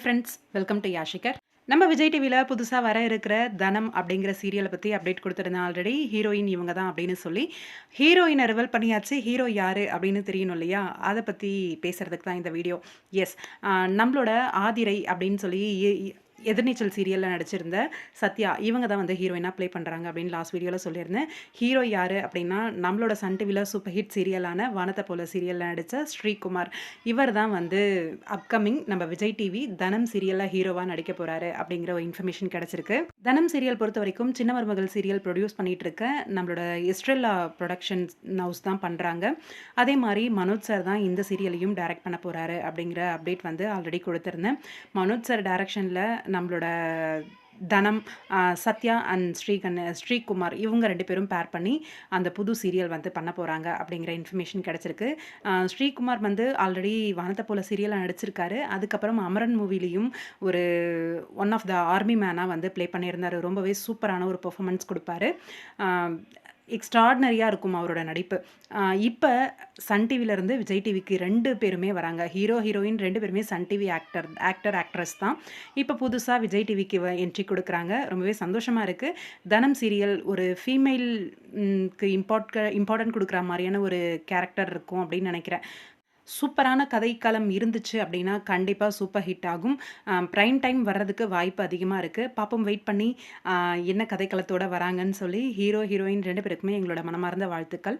Friends welcome to யாஷிகர் நம்ம விஜய் டிவியில் புதுசாக வர இருக்கிற தனம் அப்படிங்கிற சீரியலை பற்றி அப்டேட் கொடுத்துருந்தேன் ஆல்ரெடி ஹீரோயின் இவங்க தான் அப்படின்னு சொல்லி. ஹீரோயினை ரிவல் பண்ணியாச்சு. ஹீரோ யார் அப்படின்னு தெரியணும் இல்லையா? அதை பற்றி பேசுகிறதுக்கு தான் இந்த வீடியோ எஸ் நம்மளோட ஆதிரை அப்படின்னு சொல்லி எதிர்நீச்சல் சீரியலில் நடிச்சிருந்த சத்யா இவங்க தான் வந்து ஹீரோயினாக ப்ளே பண்ணுறாங்க அப்படின்னு லாஸ்ட் வீடியோவில் சொல்லியிருந்தேன். ஹீரோ யார் அப்படின்னா நம்மளோட சன் டிவியில் சூப்பர் ஹிட் சீரியலான வானத்தை போல சீரியலில் நடித்த ஸ்ரீகுமார். இவர் தான் வந்து அப்கமிங் நம்ம விஜய் டிவி தனம் சீரியலில் ஹீரோவாக நடிக்க போகிறாரு அப்படிங்கிற ஒரு இன்ஃபர்மேஷன் கிடச்சிருக்கு. தனம் சீரியல் பொறுத்த வரைக்கும் சின்ன மருமகள் சீரியல் ப்ரொடியூஸ் பண்ணிட்டு இருக்க நம்மளோட இஸ்ட்ரெல்லா ப்ரொடக்ஷன் ஹவுஸ் தான் பண்ணுறாங்க அதே மாதிரி மனோஜ் சார் தான் இந்த சீரியலையும் டைரக்ட் பண்ண போகிறாரு அப்படிங்கிற அப்டேட் வந்து ஆல்ரெடி கொடுத்துருந்தேன். மனோஜ் சார் டைரக்ஷனில் நம்மளோட தனம் சத்யா அண்ட் ஸ்ரீகண் ஸ்ரீகுமார் இவங்க ரெண்டு பேரும் பேர் பண்ணி அந்த புது சீரியல் வந்து பண்ண போகிறாங்க அப்படிங்கிற இன்ஃபர்மேஷன் கிடச்சிருக்கு. ஸ்ரீகுமார் வந்து ஆல்ரெடி வானத்தை போல சீரியலாக நடிச்சிருக்காரு. அதுக்கப்புறம் அமரன் மூவிலையும் ஒரு ஒன் ஆஃப் த ஆர்மி மேனாக வந்து ப்ளே பண்ணியிருந்தார். ரொம்பவே சூப்பரான ஒரு பெர்ஃபார்மன்ஸ் கொடுப்பாரு. எக்ஸ்ட்ராடினரியாக இருக்கும் அவரோட நடிப்பு. இப்போ சன் டிவிலேருந்து விஜய் டிவிக்கு ரெண்டு பேருமே வராங்க. ஹீரோ ஹீரோயின் ரெண்டு பேருமே Sun TV actor actor actress தான். இப்போ புதுசாக விஜய் டிவிக்கு என்ட்ரி கொடுக்குறாங்க. ரொம்பவே சந்தோஷமாக இருக்குது தனம் சீரியல் ஒரு ஃபீமேல்க்கு இம்பார்ட் இம்பார்ட்டன்ட் கொடுக்குற மாதிரியான ஒரு கேரக்டர் இருக்கும் அப்படின்னு நினைக்கிறேன். சூப்பரான கதைக்களம் இருந்துச்சு அப்படின்னா கண்டிப்பாக சூப்பர் ஹிட் ஆகும். ப்ரைம் டைம் வர்றதுக்கு வாய்ப்பு அதிகமாக இருக்குது பாப்போம் வெயிட் பண்ணி என்ன கதைக்களத்தோட வராங்கன்னு சொல்லி ஹீரோ ஹீரோயின் ரெண்டு பேருக்குமே எங்களோட மனமார்ந்த வாழ்த்துக்கள்.